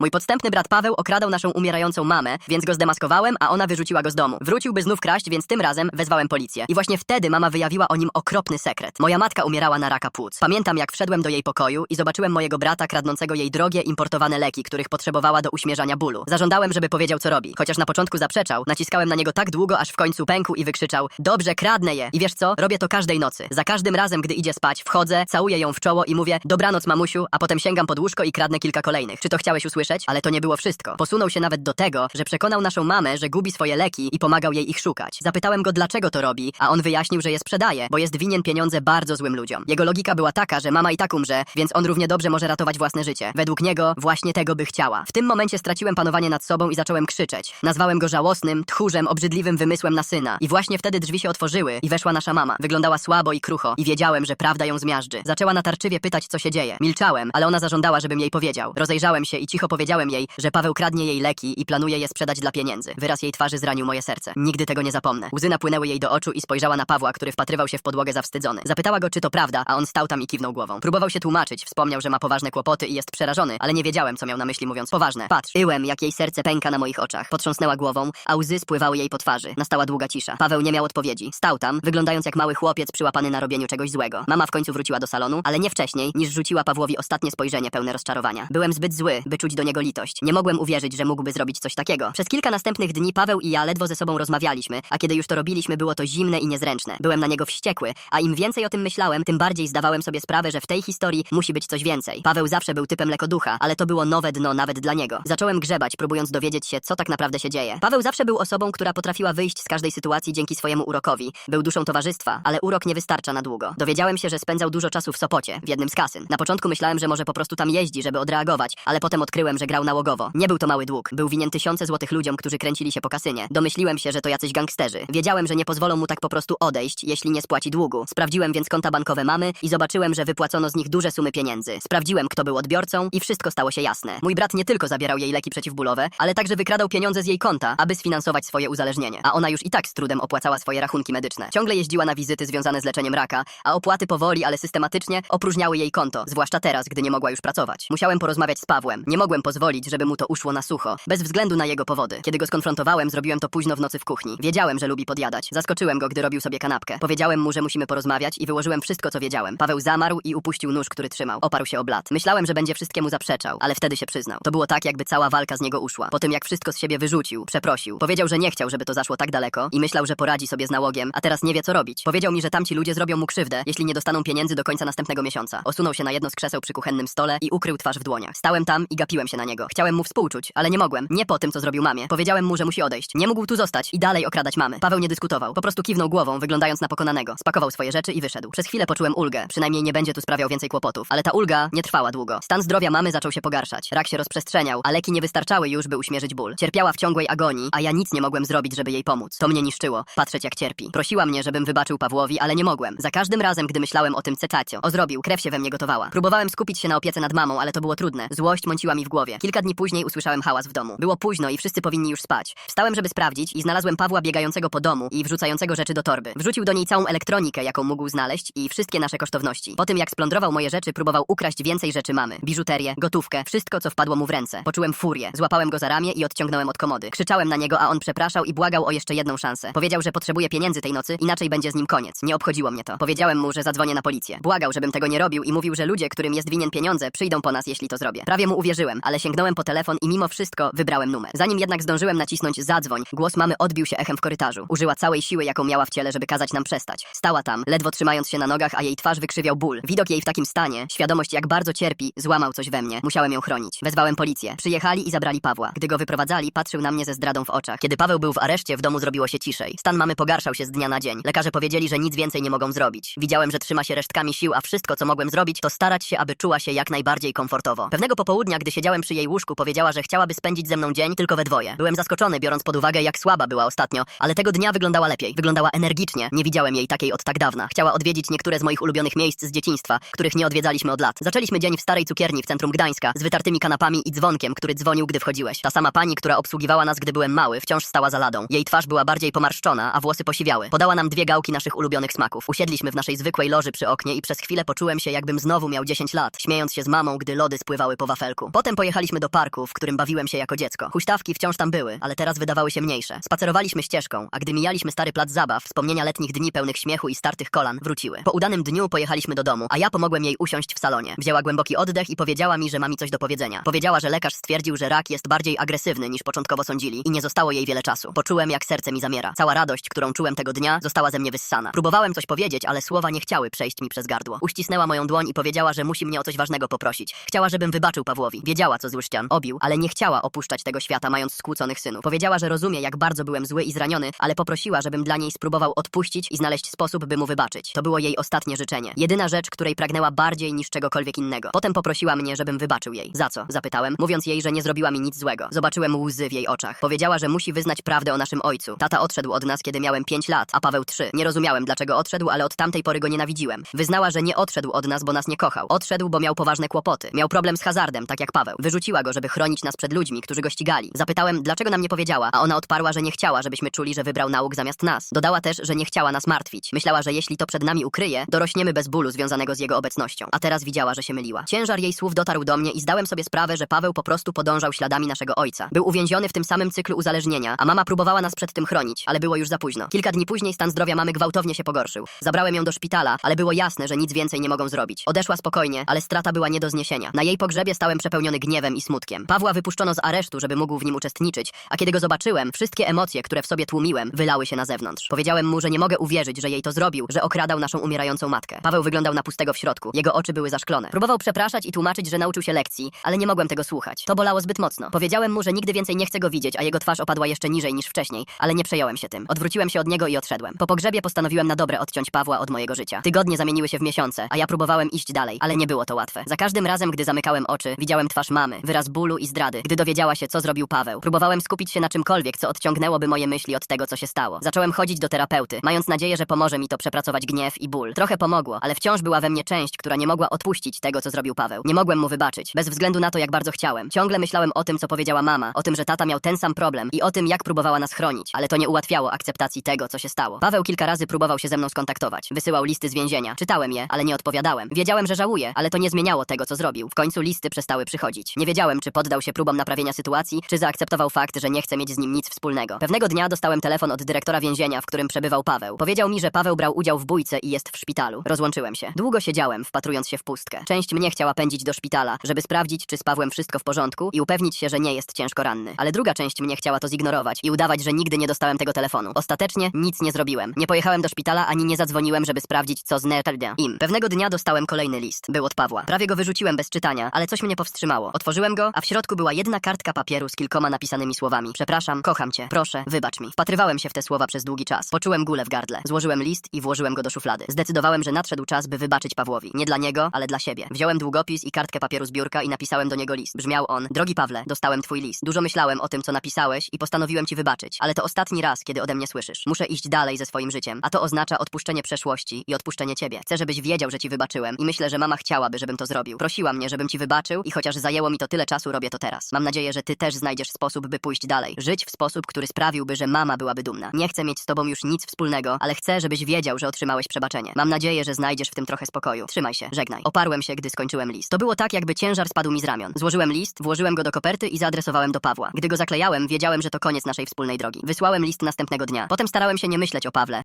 Mój podstępny brat Paweł okradał naszą umierającą mamę, więc go zdemaskowałem, a ona wyrzuciła go z domu. Wróciłby znów kraść, więc tym razem wezwałem policję. I właśnie wtedy mama wyjawiła o nim okropny sekret. Moja matka umierała na raka płuc. Pamiętam, jak wszedłem do jej pokoju i zobaczyłem mojego brata kradnącego jej drogie, importowane leki, których potrzebowała do uśmierzania bólu. Zażądałem, żeby powiedział, co robi. Chociaż na początku zaprzeczał, naciskałem na niego tak długo, aż w końcu pękł i wykrzyczał: Dobrze, kradnę je. I wiesz co? Robię to każdej nocy. Za każdym razem, gdy idzie spać, wchodzę, całuję ją w czoło i mówię: Dobranoc, mamusiu, a potem sięgam pod łóżko i kradnę kilka kolejnych. Czy to chciałeś usłyszeć? Ale to nie było wszystko. Posunął się nawet do tego, że przekonał naszą mamę, że gubi swoje leki i pomagał jej ich szukać. Zapytałem go, dlaczego to robi, a on wyjaśnił, że je sprzedaje, bo jest winien pieniądze bardzo złym ludziom. Jego logika była taka, że mama i tak umrze, więc on równie dobrze może ratować własne życie. Według niego właśnie tego by chciała. W tym momencie straciłem panowanie nad sobą i zacząłem krzyczeć. Nazwałem go żałosnym, tchórzem, obrzydliwym wymysłem na syna. I właśnie wtedy drzwi się otworzyły i weszła nasza mama. Wyglądała słabo i krucho i wiedziałem, że prawda ją zmiażdży. Zaczęła natarczywie pytać, co się dzieje. Milczałem, ale ona zażądała, żebym jej powiedział. Rozejrzałem się i cicho jej, że Paweł kradnie jej leki i planuje je sprzedać dla pieniędzy. Wyraz jej twarzy zranił moje serce. Nigdy tego nie zapomnę. Łzy napłynęły jej do oczu i spojrzała na Pawła, który wpatrywał się w podłogę zawstydzony. Zapytała go, czy to prawda, a on stał tam i kiwnął głową. Próbował się tłumaczyć, wspomniał, że ma poważne kłopoty i jest przerażony, ale nie wiedziałem, co miał na myśli mówiąc poważne. Patrz, yłem, jak jej serce pęka na moich oczach. Potrząsnęła głową, a łzy spływały jej po twarzy. Nastała długa cisza. Paweł nie miał odpowiedzi. Stał tam, wyglądając jak mały chłopiec przyłapany na robieniu czegoś złego. Mama w końcu wróciła do salonu, ale nie wcześniej, niż rzuciła Pawłowi ostatnie spojrzenie pełne rozczarowania. Byłem zbyt zły, by czuć do niego litość. Nie mogłem uwierzyć, że mógłby zrobić coś takiego. Przez kilka następnych dni Paweł i ja ledwo ze sobą rozmawialiśmy, a kiedy już to robiliśmy, było to zimne i niezręczne. Byłem na niego wściekły, a im więcej o tym myślałem, tym bardziej zdawałem sobie sprawę, że w tej historii musi być coś więcej. Paweł zawsze był typem lekoducha, ale to było nowe dno nawet dla niego. Zacząłem grzebać, próbując dowiedzieć się, co tak naprawdę się dzieje. Paweł zawsze był osobą, która potrafiła wyjść z każdej sytuacji dzięki swojemu urokowi. Był duszą towarzystwa, ale urok nie wystarcza na długo. Dowiedziałem się, że spędzał dużo czasu w Sopocie, w jednym z kasyn. Na początku myślałem, że może po prostu tam jeździ, żeby odreagować, ale potem odkryłem, że grał nałogowo. Nie był to mały dług. Był winien tysiące złotych ludziom, którzy kręcili się po kasynie. Domyśliłem się, że to jacyś gangsterzy. Wiedziałem, że nie pozwolą mu tak po prostu odejść, jeśli nie spłaci długu. Sprawdziłem więc konta bankowe mamy i zobaczyłem, że wypłacono z nich duże sumy pieniędzy. Sprawdziłem, kto był odbiorcą i wszystko stało się jasne. Mój brat nie tylko zabierał jej leki przeciwbólowe, ale także wykradał pieniądze z jej konta, aby sfinansować swoje uzależnienie. A ona już i tak z trudem opłacała swoje rachunki medyczne. Ciągle jeździła na wizyty związane z leczeniem raka, a opłaty powoli, ale systematycznie opróżniały jej konto, zwłaszcza teraz, gdy nie mogła już pracować. Musiałem porozmawiać z Pawłem. Nie mogłem pozwolić, żeby mu to uszło na sucho, bez względu na jego powody. Kiedy go skonfrontowałem, zrobiłem to późno w nocy w kuchni. Wiedziałem, że lubi podjadać. Zaskoczyłem go, gdy robił sobie kanapkę. Powiedziałem mu, że musimy porozmawiać i wyłożyłem wszystko, co wiedziałem. Paweł zamarł i upuścił nóż, który trzymał. Oparł się o blat. Myślałem, że będzie wszystkiemu zaprzeczał, ale wtedy się przyznał. To było tak, jakby cała walka z niego uszła. Po tym, jak wszystko z siebie wyrzucił, przeprosił. Powiedział, że nie chciał, żeby to zaszło tak daleko i myślał, że poradzi sobie z nałogiem, a teraz nie wie, co robić. Powiedział mi, że tamci ludzie zrobią mu krzywdę, jeśli nie dostaną pieniędzy do końca następnego miesiąca. Osunął się na jedno z krzeseł przy kuchennym stole i ukrył twarz w dłoniach. Stałem tam i gapiłem się na niego. Chciałem mu współczuć, ale nie mogłem. Nie po tym, co zrobił mamie. Powiedziałem mu, że musi odejść. Nie mógł tu zostać i dalej okradać mamy. Paweł nie dyskutował. Po prostu kiwnął głową, wyglądając na pokonanego. Spakował swoje rzeczy i wyszedł. Przez chwilę poczułem ulgę. Przynajmniej nie będzie tu sprawiał więcej kłopotów. Ale ta ulga nie trwała długo. Stan zdrowia mamy zaczął się pogarszać. Rak się rozprzestrzeniał, a leki nie wystarczały już, by uśmierzyć ból. Cierpiała w ciągłej agonii, a ja nic nie mogłem zrobić, żeby jej pomóc. To mnie niszczyło. Patrzeć jak cierpi. Prosiła mnie, żebym wybaczył Pawłowi, ale nie mogłem. Za każdym razem, gdy myślałem o tym cetacio, o zrobił, krew się we mnie gotowała. Próbowałem skupić się na opiece nad mamą, ale to było trudne. Złość mąciła mi w głowie. Kilka dni później usłyszałem hałas w domu. Było późno i wszyscy powinni już spać. Wstałem, żeby sprawdzić i znalazłem Pawła biegającego po domu i wrzucającego rzeczy do torby. Wrzucił do niej całą elektronikę, jaką mógł znaleźć i wszystkie nasze kosztowności. Po tym jak splądrował moje rzeczy, próbował ukraść więcej rzeczy mamy. Biżuterię, gotówkę, wszystko co wpadło mu w ręce. Poczułem furię. Złapałem go za ramię i odciągnąłem od komody. Krzyczałem na niego, a on przepraszał i błagał o jeszcze jedną szansę. Powiedział, że potrzebuje pieniędzy tej nocy, inaczej będzie z nim koniec. Nie obchodziło mnie to. Powiedziałem mu, że zadzwonię na policję. Błagał, żebym tego nie robił i mówił, że ludzie, którym jest winien pieniądze, przyjdą po nas, jeśli to zrobię. Prawie mu uwierzyłem, ale sięgnąłem po telefon i mimo wszystko wybrałem numer. Zanim jednak zdążyłem nacisnąć zadzwoń, głos mamy odbił się echem w korytarzu. Użyła całej siły, jaką miała w ciele, żeby kazać nam przestać. Stała tam, ledwo trzymając się na nogach, a jej twarz wykrzywiał ból. Widok jej w takim stanie, świadomość jak bardzo cierpi, złamał coś we mnie. Musiałem ją chronić. Wezwałem policję. Przyjechali i zabrali Pawła. Gdy go wyprowadzali, patrzył na mnie ze zdradą w oczach. Kiedy Paweł był w areszcie, w domu zrobiło się ciszej. Stan mamy pogarszał się z dnia na dzień. Lekarze powiedzieli, że nic więcej nie mogą zrobić. Widziałem, że trzyma się resztkami sił, a wszystko, co mogłem zrobić, to starać się, aby czuła się jak najbardziej komfortowo. Pewnego popołudnia, gdy siedziałem przy jej łóżku, powiedziała, że chciałaby spędzić ze mną dzień tylko we dwoje. Byłem zaskoczony, biorąc pod uwagę, jak słaba była ostatnio, ale tego dnia wyglądała lepiej. Wyglądała energicznie. Nie widziałem jej takiej od tak dawna. Chciała odwiedzić niektóre z moich ulubionych miejsc z dzieciństwa, których nie odwiedzaliśmy od lat. Zaczęliśmy dzień w starej cukierni w centrum Gdańska z wytartymi kanapami i dzwonkiem, który dzwonił, gdy wchodziłeś. Ta sama pani, która obsługiwała nas, gdy byłem mały, wciąż stała za ladą. Jej twarz była bardziej pomarszczona, a włosy posiwiały. Podała nam dwie gałki naszych ulubionych smaków. Usiedliśmy w naszej zwykłej loży przy oknie i przez chwilę poczułem się, jakbym znowu miał 10 lat, śmiejąc się z mamą, gdy lody spływały po wafelku. Potem pojechaliśmy do parku, w którym bawiłem się jako dziecko. Huśtawki wciąż tam były, ale teraz wydawały się mniejsze. Spacerowaliśmy ścieżką, a gdy mijaliśmy stary plac zabaw, wspomnienia letnich dni pełnych śmiechu i startych kolan wróciły. Po udanym dniu pojechaliśmy do domu, a ja pomogłem jej usiąść w salonie. Wzięła głęboki oddech i powiedziała mi, że ma mi coś do powiedzenia. Powiedziała, że lekarz stwierdził, że rak jest bardziej agresywny niż początkowo sądzili i nie zostało jej wiele czasu. Poczułem, jak serce mi zamiera. Cała radość, którą czułem tego dnia, została ze mnie wyssana. Próbowałem coś powiedzieć, ale słowa nie chciały przejść mi przez gardło. Uścisnęła moją dłoń i powiedziała, że musi mnie o coś ważnego poprosić. Chciała, żebym wybaczył Pawłowi. Wiedziała, co zły obił, ale nie chciała opuszczać tego świata, mając skłóconych synów. Powiedziała, że rozumie, jak bardzo byłem zły i zraniony, ale poprosiła, żebym dla niej spróbował odpuścić i znaleźć sposób, by mu wybaczyć. To było jej ostatnie życzenie. Jedyna rzecz, której pragnęła bardziej niż czegokolwiek innego. Potem poprosiła mnie, żebym wybaczył jej. Za co? Zapytałem, mówiąc jej, że nie zrobiła mi nic złego. Zobaczyłem łzy w jej oczach. Powiedziała, że musi wyznać prawdę o naszym ojcu. Tata odszedł od nas, kiedy miałem 5 lat, a Paweł 3. Nie rozumiałem, dlaczego odszedł, ale od tamtej pory go nienawidziłem. Wyznała, że nie odszedł od nas, bo nas nie kochał. Odszedł, bo miał poważne kłopoty. Miał problem z hazardem, tak jak Paweł. Wyrzuciła go, żeby chronić nas przed ludźmi, którzy go ścigali. Zapytałem, dlaczego nam nie powiedziała, a ona odparła, że nie chciała, żebyśmy czuli, że wybrał nauk zamiast nas. Dodała też, że nie chciała nas martwić. Myślała, że jeśli to przed nami ukryje, dorośniemy bez bólu związanego z jego obecnością. A teraz widziała, że się myliła. Ciężar jej słów dotarł do mnie i zdałem sobie sprawę, że Paweł po prostu podążał śladami naszego ojca. Był uwięziony w tym samym cyklu uzależnienia, a mama próbowała nas przed tym chronić, ale było już za późno. Kilka dni później stan zdrowia mamy gwałtownie się pogorszył. Zabrałem ją do szpitala, ale było jasne, że nic więcej nie mogą zrobić. Odeszła spokojnie, ale strata była nie do zniesienia. Na jej pogrzebie stałem przepełniony gniewem i smutkiem. Pawła wypuszczono z aresztu, żeby mógł w nim uczestniczyć, a kiedy go zobaczyłem, wszystkie emocje, które w sobie tłumiłem, wylały się na zewnątrz. Powiedziałem mu, że nie mogę uwierzyć, że jej to zrobił, że okradał naszą umierającą matkę. Paweł wyglądał na pustego w środku. Jego oczy były zaszklone. Próbował przepraszać i tłumaczyć, że nauczył się lekcji, ale nie mogłem tego słuchać. To bolało zbyt mocno. Powiedziałem mu, że nigdy więcej nie chcę go widzieć, a jego twarz opadła jeszcze niżej niż wcześniej, ale nie przejąłem się tym. Odwróciłem się od niego i odszedłem. Po pogrzebie postanowiłem na dobre odciąć Pawła od mojego życia. Tygodnie zamieniły się w miesiące, a ja próbowałem iść dalej, ale nie było to łatwe. Za każdym razem, gdy zamykałem oczy, widziałem twarz mamy, wyraz bólu i zdrady, gdy dowiedziała się, co zrobił Paweł. Próbowałem skupić się na czymkolwiek, co odciągnęłoby moje myśli od tego, co się stało. Zacząłem chodzić do terapeuty, mając nadzieję, że pomoże mi to przepracować gniew i ból. Trochę pomogło, ale wciąż była we mnie część, która nie mogła odpuścić tego, co zrobił Paweł. Nie mogłem mu wybaczyć, bez względu na to, jak bardzo chciałem. Ciągle myślałem o tym, co powiedziała mama, o tym, że tata miał ten sam problem i o tym, jak próbowała nas chronić, ale to nie ułatwiało akceptacji tego, co się stało. Paweł kilka razy próbował się ze mną skontaktować. Wysyłał listy z więzienia. Czytałem je, ale nie odpowiadałem. Wiedziałem, że żałuję, ale to nie zmieniało tego, co zrobił. W końcu listy przestały przychodzić. Nie wiedziałem, czy poddał się próbom naprawienia sytuacji, czy zaakceptował fakt, że nie chce mieć z nim nic wspólnego. Pewnego dnia dostałem telefon od dyrektora więzienia, w którym przebywał Paweł. Powiedział mi, że Paweł brał udział w bójce i jest w szpitalu. Rozłączyłem się. Długo siedziałem, wpatrując się w pustkę. Część mnie chciała pędzić do szpitala, żeby sprawdzić, czy z Pawłem wszystko w porządku i upewnić się, że nie jest ciężko ranny. Ale druga część mnie chciała to zignorować i udawać, że nigdy nie dostałem tego telefonu. Ostatecznie nic nie zrobiłem. Nie pojechałem do szpitala ani nie zadzwoniłem, żeby sprawdzić, co z Netaldem im. Pewnego dnia dostałem kolejny list. Był od Pawła. Prawie go wyrzuciłem bez czytania, ale coś mnie powstrzymało. Otworzyłem go, a w środku była jedna kartka papieru z kilkoma napisanymi słowami. Przepraszam, kocham cię, proszę, wybacz mi. Wpatrywałem się w te słowa przez długi czas. Poczułem gulę w gardle. Złożyłem list i włożyłem go do szuflady. Zdecydowałem, że nadszedł czas, by wybaczyć Pawłowi. Nie dla niego, ale dla siebie. Wziąłem długopis i kartkę papieru z biurka i napisałem do niego list. Brzmiał on: Drogi Pawle, dostałem twój list. Dużo myślałem o tym, co napisałeś i postanowiłem ci wybaczyć, ale to ostatni raz, kiedy ode mnie słyszysz. Muszę iść dalej ze swoim życiem, a to oznacza odpuszczenie przeszłości i odpuszczenie ciebie. Chcę, żebyś wiedział, że ci wybaczyłem i myślę, że mama chciałaby, żebym to zrobił. Prosiła mnie, żebym ci wybaczył i chociaż mi to tyle czasu, robię to teraz. Mam nadzieję, że ty też znajdziesz sposób, by pójść dalej. Żyć w sposób, który sprawiłby, że mama byłaby dumna. Nie chcę mieć z tobą już nic wspólnego, ale chcę, żebyś wiedział, że otrzymałeś przebaczenie. Mam nadzieję, że znajdziesz w tym trochę spokoju. Trzymaj się, żegnaj. Oparłem się, gdy skończyłem list. To było tak, jakby ciężar spadł mi z ramion. Złożyłem list, włożyłem go do koperty i zaadresowałem do Pawła. Gdy go zaklejałem, wiedziałem, że to koniec naszej wspólnej drogi. Wysłałem list następnego dnia. Potem starałem się nie myśleć o Pawle,